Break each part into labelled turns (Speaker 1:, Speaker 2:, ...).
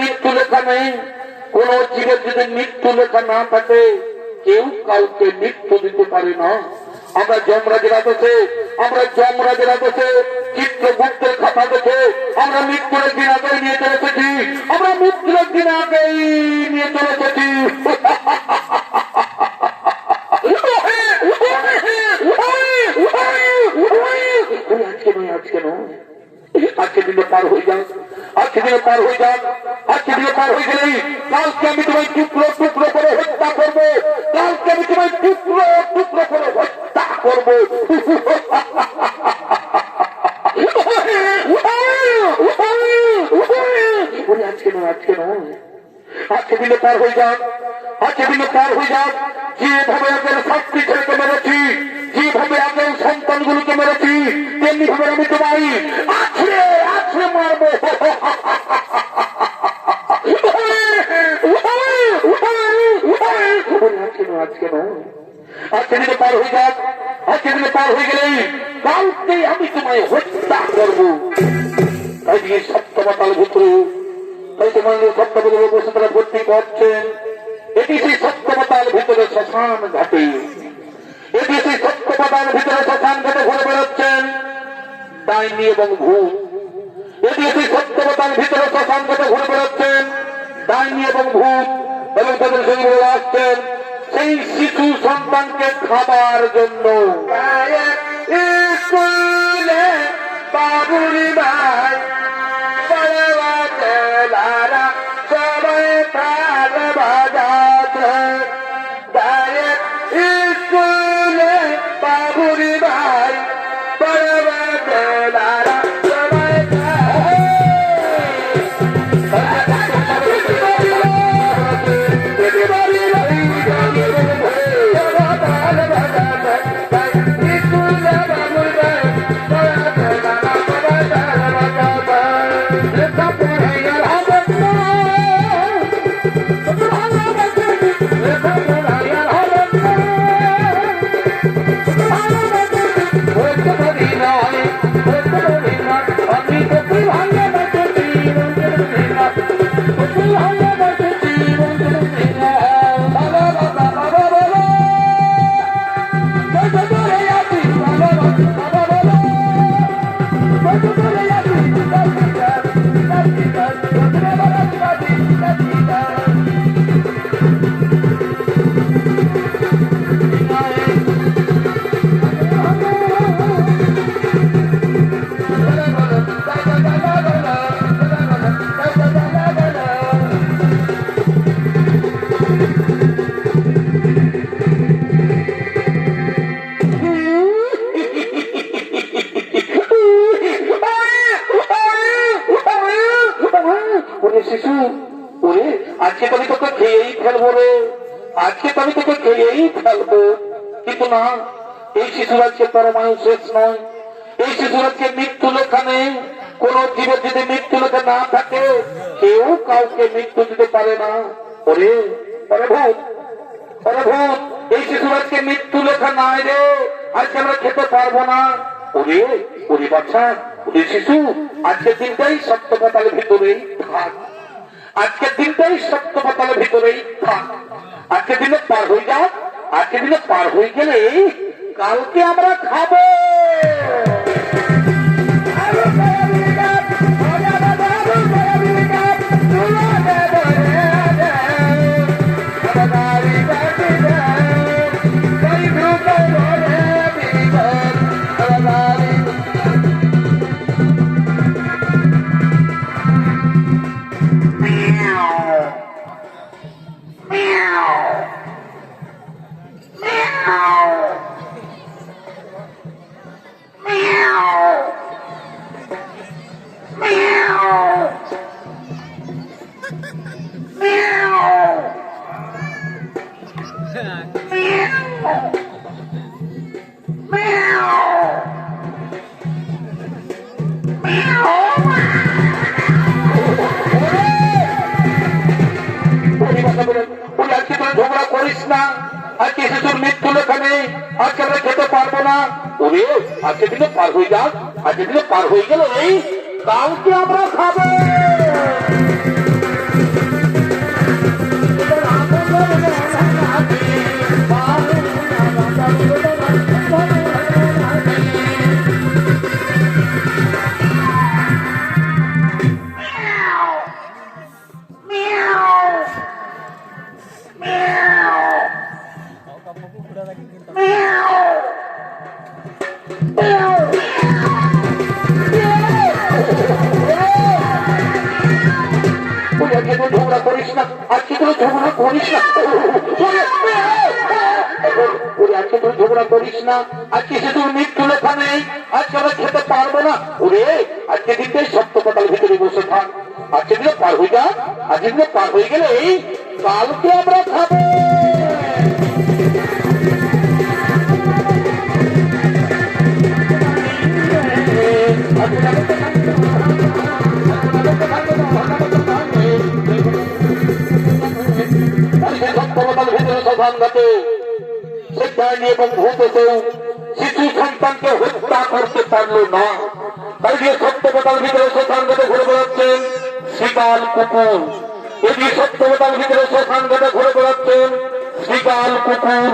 Speaker 1: মৃত্যু লেখা নেই। কোন জীবের যদি মৃত্যু লেখা না থাকে, কেউ কাউকে মৃত্যু দিতে পারে না। আমরা যমরাজের আদেশে আমরা যমরাজের আদেশে চিত্রগুপ্তের খাতা দেখে আমরা মৃত্যুর দিন আগে নিয়ে চলে এসেছি আমরা মৃত্যুর দিন আগেই নিয়ে চলে এসেছি আজকে নয় আজকে নয় আজকে দিনে পার হয়ে যান আজকে দিনে পার হয়ে যান আজকে গেলেই কালকে আমি তোমায় টুকরো টুকরো করে হত্যা করব কালকে আমি তোমায় টুকরো টুকরো করে হত্যা করব ওরে আজকে নয় আজকে নয় আজকে দিনে পার হয়ে যান আজকে দিনে পার হয়ে যান যেভাবে আগের শাস্তি ছেলেকে মেরেছি যেভাবে আগের সন্তানগুলোকে মেরেছি তেমনি ভাবে আমি তোমায় আছড়ে আছড়ে মারবো আজকে নয়। আজকে পার হয়ে যান আজকে পার হয়ে গেলেই কালকে আমি তোমায় হত্যা করব। তাই দিয়ে সপ্তমতাল ভিতরে তাই তোমার সপ্তমতাল বসে ভর্তি করছেন। এটি সেই সপ্তমতাল ভিতরে শ্মশান ঘাটে। এটি সেই সপ্তমতাল ভিতরে শ্মশান ঘাটে ঘুরে বেড়াচ্ছেন ডাইনি এবং ভূত। এটি সেই সপ্তমতাল ভিতরে শ্মশান ঘাটে ঘুরে বেড়াচ্ছেন ডাইনি এবং ভূত। এবং তাদের সঙ্গে আসছেন সেই শিশু সন্তানকে খাবার জন্য। বাবুরি ভাই ওরে শিশু ওরে আজকে তো আমি তোকে খেয়েই ফেলব রে। আজকে তো আমি তোকে খেয়েই ফেলব। কিন্তু না, এই শিশুর আজকে পরমায়ু শেষ নয়। এই শিশুর আজকে মৃত্যু লেখা নেই। কোন জীবের যদি মৃত্যু লেখা না থাকে, কেউ কাউকে মৃত্যু দিতে পারে না। ওরে ওরে ভূত ওরে ভূত, এই শিশুর আজকে মৃত্যু লেখা নাই রে। আজকে আমরা খেতে পারব না। ওরে ওরে বাচ্চা ওরে শিশু, আজকের দিনটাই সত্য পাতালের ভিতরেই থাক। আজকের দিনটাই সত্য পাতালের ভিতরেই থাক। আজকের দিনে পার হয়ে যাও আজকের দিনে পার হয়ে গেলে কালকে আমরা খাব। করে আজকে দিলে পার হয়ে যাক, আজকে দিনে পার হয়ে গেল এই কাউকে আমরা খাব। আজকে তুই ঝগড়া করিস না? ওরে আজকে তুই করিস না? আজকে তোর মৃত্যু লেখা নেই? আজকে আমরা খেতে পারব না? ওরে আজকে দিনটাই সত্য কথার ভিতরে বসে থাক। আজকে দিনে পার হয়ে যা আজকে দিনে পার হয়ে গেলে কালকে আমরা খাব? সত্যবতার ভিতরে সভাঙ্গত সেখানে এবং ভূতেও শিশু সন্তানকে হত্যা করতে পারল না। তাই যে সত্যবতার ভিতরে শ্মশানঘাটে ঘুরে বেড়াচ্ছেন শ্রীকাল কুকুর। এদিকে সত্যবতার ভিতরে শ্মশানঘাটে ঘুরে বেড়াচ্ছেন শ্রীকাল কুকুর।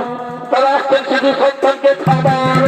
Speaker 1: তারা আসছেন শিশু সন্তানকে খাবার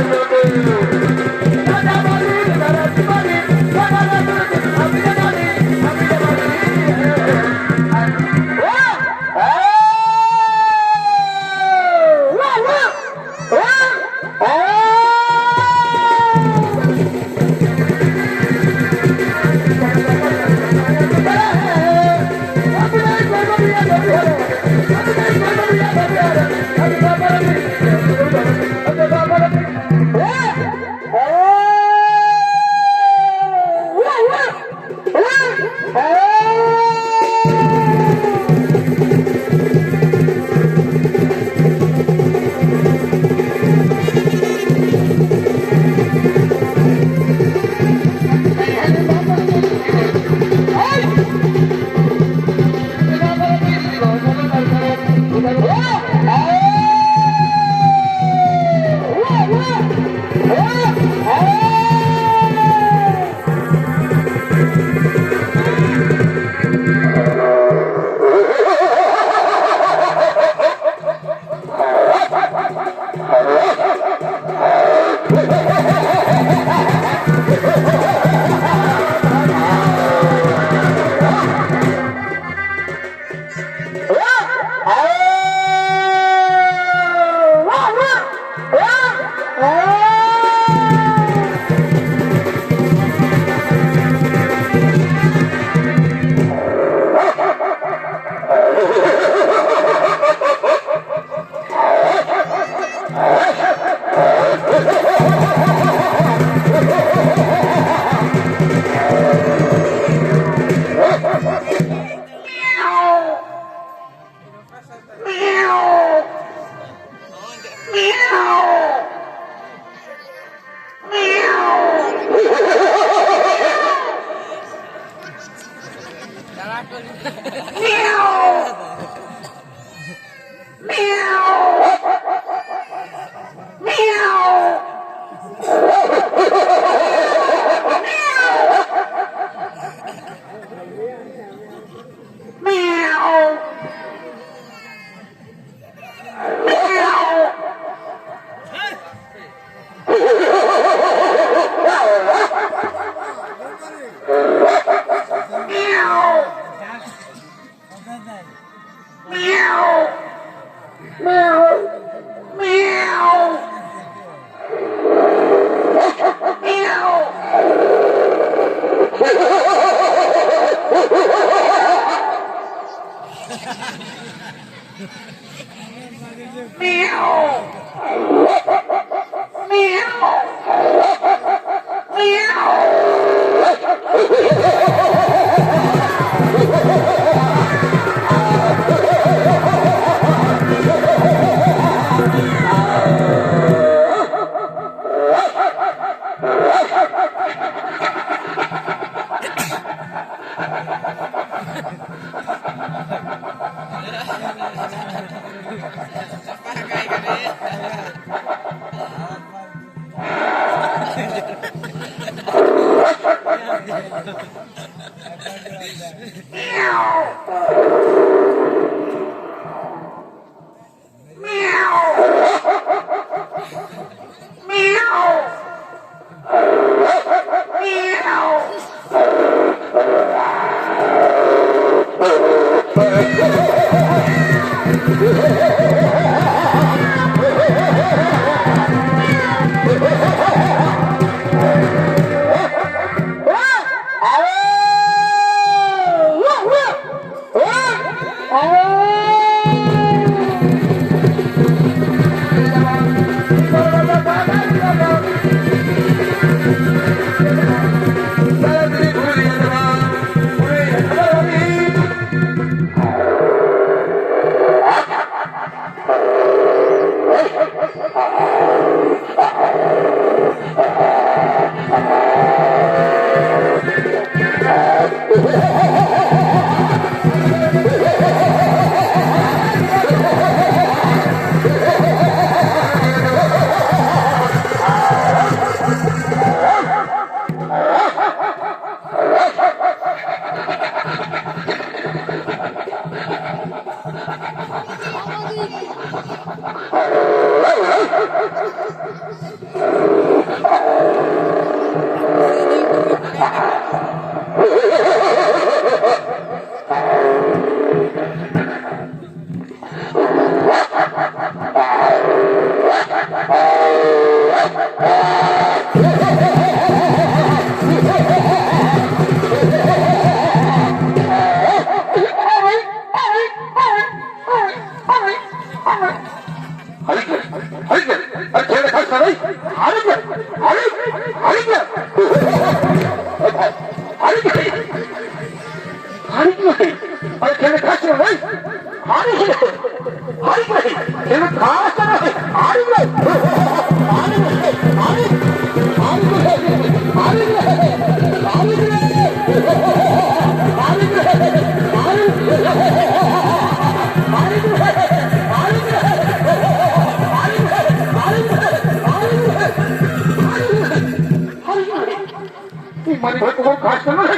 Speaker 1: মানে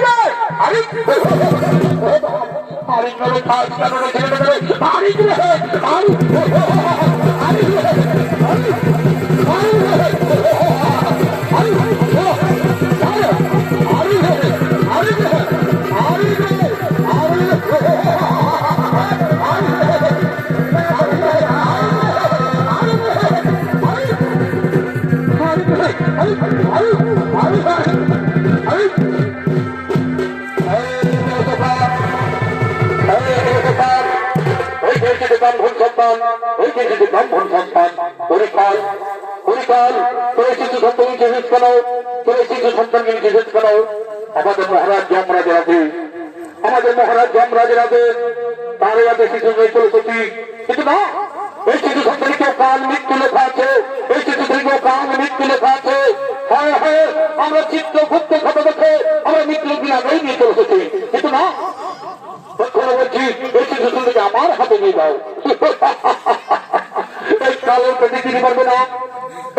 Speaker 1: ভাই ওই যে ব্রাহ্মণ সন্তান পরিকাল পরিকাল তোর শিশু সন্তানকে নিষেধ কেন তোর শিশু সন্তানকে নিষেধ কেন আমাদের মহারাজ যমরাজের আছে আমাদের মহারাজ যমরাজের আছে তার আগে শিশু মেয়ে চলছে কিন্তু না এই শিশু সন্তানকেও কাল মৃত্যু লেখা আছে এই শিশু সন্তানকেও কাল মৃত্যু লেখা আছে হ্যাঁ হ্যাঁ আমরা চিত্ত গুপ্ত খাতা দেখে, আমরা মৃত্যুর দিন আগেই নিয়ে চলেছি কিন্তু না বলছি, এই শিশু সন্তানকে আমার হাতে নিয়ে যাও কালের পেটে তিনি পারবে না।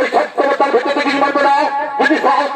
Speaker 1: এই সত্যবতার ভেতরে তিনি পারবে না। যদি সাহস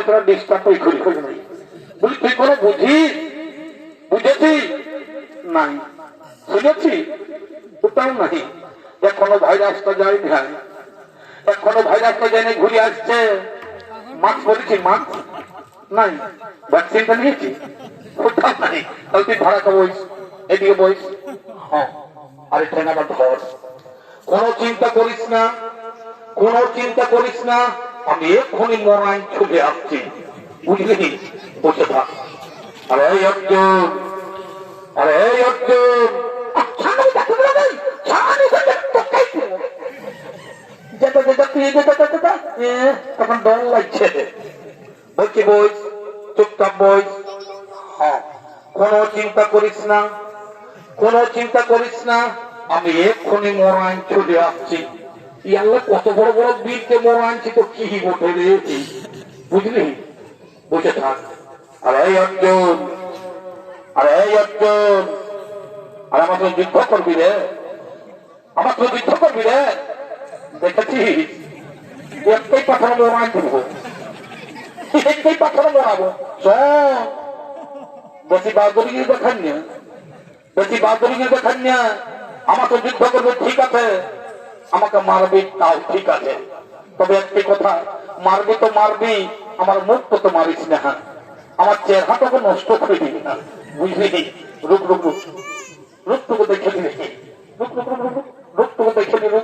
Speaker 1: সময় তুই বুঝিস বুঝেছি? নাই। শুনেছি? নাই। এখনও ভাইরাসটা যায়নি ভাই এখনও ভাইরাসটা যায়নি ঘুরে আসছে। নাই। ভ্যাকসিনটা নিয়েছি? হ্যাঁ। চিন্তা করিস না। কোনো চিন্তা করিস না। আমি এক্ষুনি মরাই ছুটে আসছি বুঝলি বসে থাক। আরে অর্জুন আরে অর্জুন। তুই যেটা তখন ডর লাগছে। বলছি বই চুপচাপ বই। হ্যাঁ। কোনো চিন্তা করিস না কোনো চিন্তা করিস না আমি এক্ষুনি মরাইন ছুটে আসছি ইয়াল্লা কত বড় বড় বীরকে মরাইনছি তো কি রে বুঝলি? বসে থাক। আরে এই অর্জুন, আরে এই অর্জুন, আরে যুদ্ধ করবি রে। আমার তো যুদ্ধ করবি রে। দেখেছিস একটাই পাঠানো মরাই দেবো একটাই পাঠানো মরাবো। বেশি বাহাদুরি দেখান না বেশি বাহাদুরি দেখান না আমাকে যুদ্ধ করবে, ঠিক আছে। আমাকে মারবি, তাও ঠিক আছে। তবে একটি কথা, মারবি তো মারবি, আমার মুখ তো মারিস না। আমার চেহারাটাকে নষ্ট করে দিবি না। বুঝলি? রূপ রূপ রূপ রূপটুকু দেখে দিবি রূপ রূপ রূপ রূপটুকু দেখে দিবি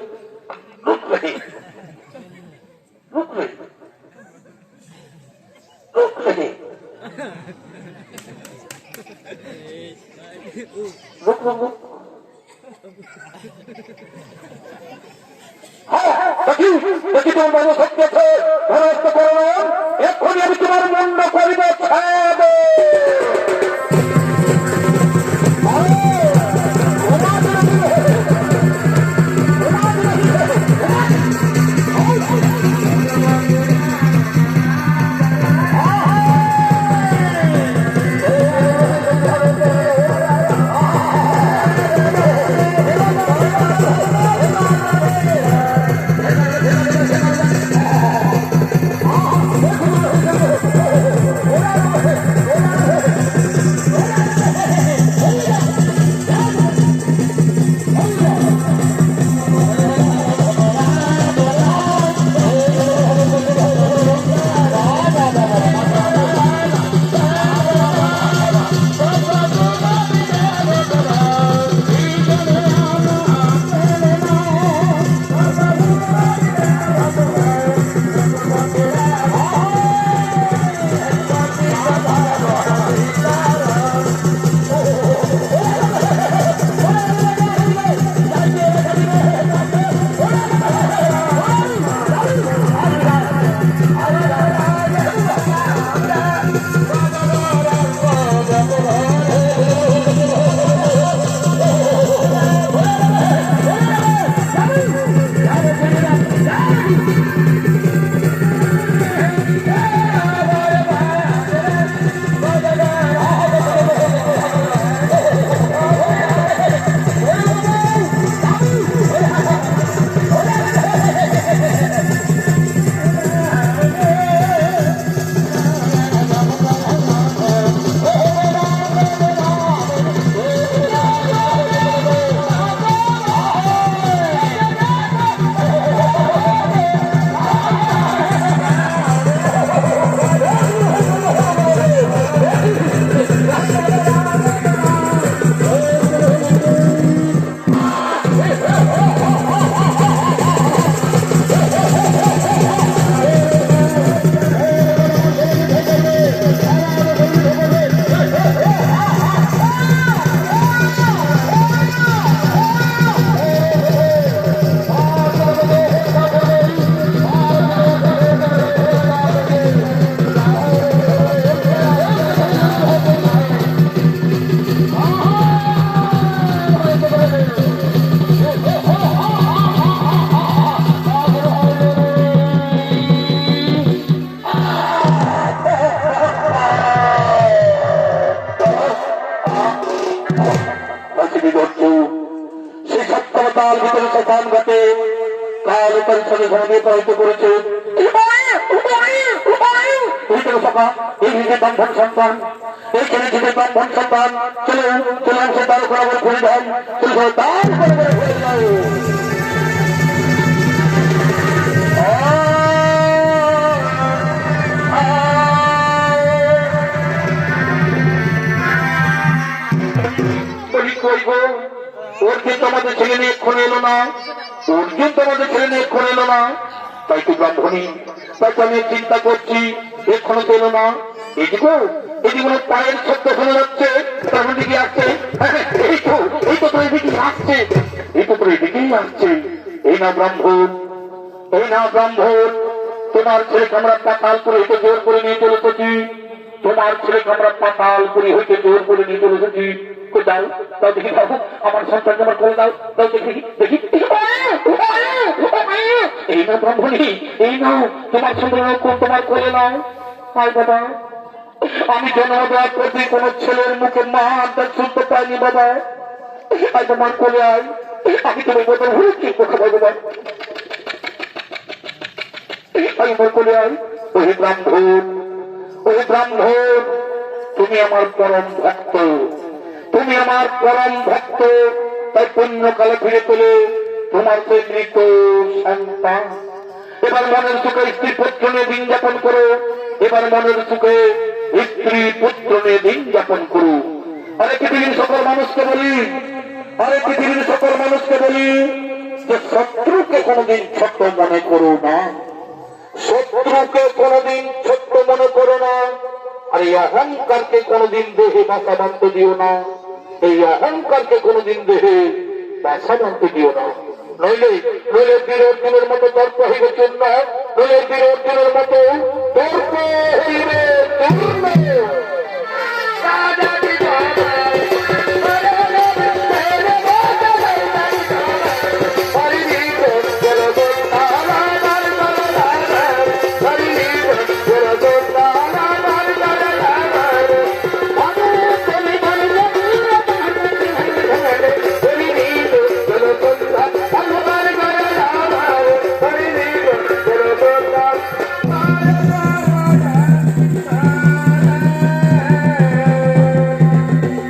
Speaker 1: নিজের সন্তান এই ছেলে নিজের সন্তান চলো চলো সে তার করে খুলে দেয় চলো তার করে খুলে দেয় বলি তোমাদের ছেলে নিয়ে এক্ষণ না অর্জুন তোমাদের ছেলে নিয়ে এক্ষণ না তাই তো ব্রাহ্মণী তাই তো আমি চিন্তা করছি এক্ষণও তো এলো না পায়ের শব্দ শোনা যাচ্ছে তার দিকে আসছে। হ্যাঁ, এই তো এই তো আসছে। এই তো এদিকেই আসছে। এই না ব্রাহ্মণ এই না ব্রাহ্মণ তোমার ছেলেকে আমরা পাতাল করে হইতে জোর করে নিয়ে চলে এসেছি তোমার ছেলেকে আমরা পাতাল করে হইতে জোর করে নিয়ে চলে এসেছি দাও দাও দেখি দাও আমার সন্তানকে আমার করে দাও দাও দেখি দেখি এই না ব্রাহ্মণী এই নাও তোমার সন্তান তোমার করে নাও আয় বাবা। আমি দেওয়ার কোন ছেলের মুখে মা শুনতে পাইনি বাবা। আয় তোমার কোলে আয়। আমি তোমার বদল হয়েছি কথা বলব আমি মোর কোলে আয়। ওহে ব্রাহ্মণ ওহে ব্রাহ্মণ, তুমি আমার পরম ভক্ত। তুমি আমার পরম ভক্ত। তাই পুণ্যকালে ফিরে পেলে তোমার সেই মৃত সন্তান। এবার মনের সুখে স্ত্রী পুত্র নিয়ে দিন যাপন করো। এবার মনের সুখে স্ত্রী পুত্র নিয়ে দিন যাপন করো। আরে পৃথিবীর সকল মানুষকে বলি, আরে পৃথিবীর সকল মানুষকে বলি, যে শত্রুকে কোনোদিন ছোট মনে করো না। শত্রুকে কোনোদিন ছোট্ট মনে করো না। আর এই অহংকারকে কোনোদিন দেহে বাসা বাঁধতে দিও না। এই অহংকারকে কোনোদিন দেহে বাসা বাঁধতে দিও না। নইলে নইলে বীর অর্জুনের মতো তর্ক হইবে চূর্ণ নইলে ওই বিরোধীর মতো দুর্গ হইবে